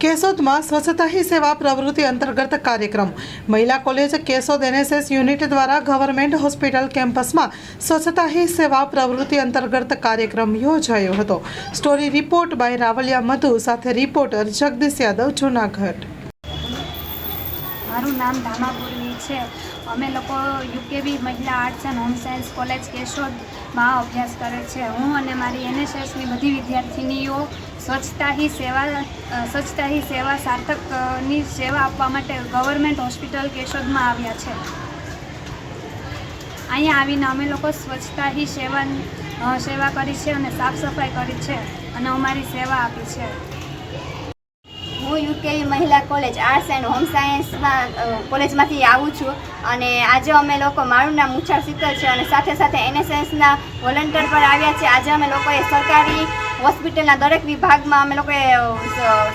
કેશોદમાં સ્વચ્છતા હી સેવા પ્રવૃત્તિ અંતર્ગત કાર્યક્રમ. મહિલા કોલેજ કેશોદ એનએસએસ યુનિટ દ્વારા ગવર્મેન્ટ હોસ્પિટલ કેમ્પસમાં સ્વચ્છતા હી સેવા પ્રવૃત્તિ અંતર્ગત કાર્યક્રમ યોજાયો હતો. Story report by Ravaliya Madhu, સાથે રિપોર્ટર જગદીશ યાદવ, જૂનાગઢ. મારું નામ છે. અમે લોકો યુકેબી મહિલા arts and home science college કેશોદમાં અભ્યાસ કરે છે. હું અને મારી એનએસએસની બધી વિદ્યાર્થિનીઓ સ્વચ્છતા હી સેવા સ્વચ્છતા હી સેવા સાર્થકની સેવા આપવા માટે ગવર્મેન્ટ હોસ્પિટલ કેશોદમાં આવ્યા છે. અહીંયા આવીને અમે લોકો સ્વચ્છતા હી સેવા સેવા કરી છે અને સાફ સફાઈ કરી છે અને અમારી સેવા આપી છે. હું યુકેવી મહિલા કોલેજ આર્ટ્સ એન્ડ હોમ સાયન્સમાં કોલેજમાંથી આવું છું અને આજે અમે લોકો મારું નામ મુછાર શીતલ છે અને સાથે સાથે એનએસએસના વોલન્ટિયર પર આવ્યા છે. આજે અમે લોકોએ સરકારી હોસ્પિટલના દરેક વિભાગમાં અમે લોકોએ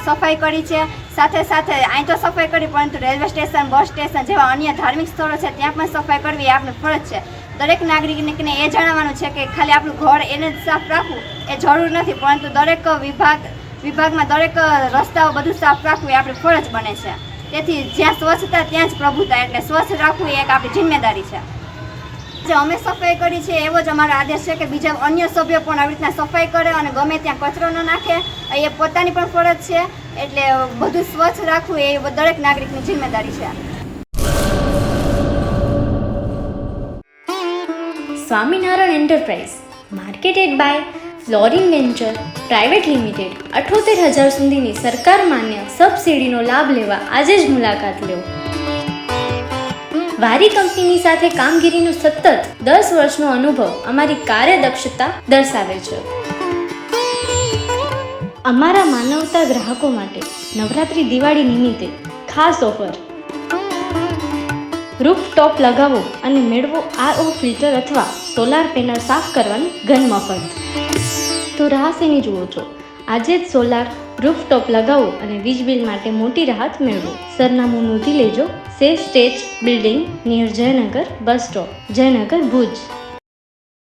સફાઈ કરી છે. સાથે સાથે અહીં તો સફાઈ કરી, પરંતુ રેલવે સ્ટેશન, બસ સ્ટેશન જેવા અન્ય ધાર્મિક સ્થળો છે, ત્યાં પણ સફાઈ કરવી એ આપણી ફરજ છે. દરેક નાગરિકને એ જણાવવાનું છે કે ખાલી આપણું ઘર એને જ સાફ રાખવું એ જરૂર નથી, પરંતુ દરેક વિભાગ વિભાગમાં દરેક રસ્તાઓ બધું સાફ રાખવું એ આપણી ફરજ બને છે. તેથી જ્યાં સ્વચ્છતા, ત્યાં જ પ્રભુતા. એટલે સ્વચ્છ રાખવું એ એક આપણી જિમ્મેદારી છે. જે અમે સફાઈ કરી છે, એવો જ અમારો આદેશ છે કે બીજા અન્ય સભ્યો પણ આવી રીતના સફાઈ કરે અને ગમે ત્યાં કચરો ન નાખે, એ પોતાની પણ ફરજ છે. એટલે બધું સ્વચ્છ રાખવું એ દરેક નાગરિકની જિમ્મેદારી છે. Swaminarayan enterprise, marketed by flooring venture. Private limited અઠોતેર હજાર સુધીની સરકાર માન્ય સબસિડીનો લાભ લેવા આજે જ મુલાકાત લો. વારી કંપનીની સાથે કામગીરીનો સતત દસ વર્ષનો અનુભવ અમારી કાર્યદક્ષતા દર્શાવે છે. અમારા માનવતા ગ્રાહકો માટે નવરાત્રિ દિવાળી નિમિત્તે ખાસ ઓફર. રૂફ ટોપ લગાવો અને મેળવો આરઓ ફિલ્ટર અથવા સોલાર પેનલ સાફ કરવાની ઘન મફત. તો રાહસીની જુઓ છો. આજે જ સોલાર રૂફટોપ લગાવો અને વીજ બિલ માટે મોટી રાહત મેળવો. સરનામું નોંધી લેજો. સે stage building near Jaynagar, bus stop. Jaynagar Bhuj.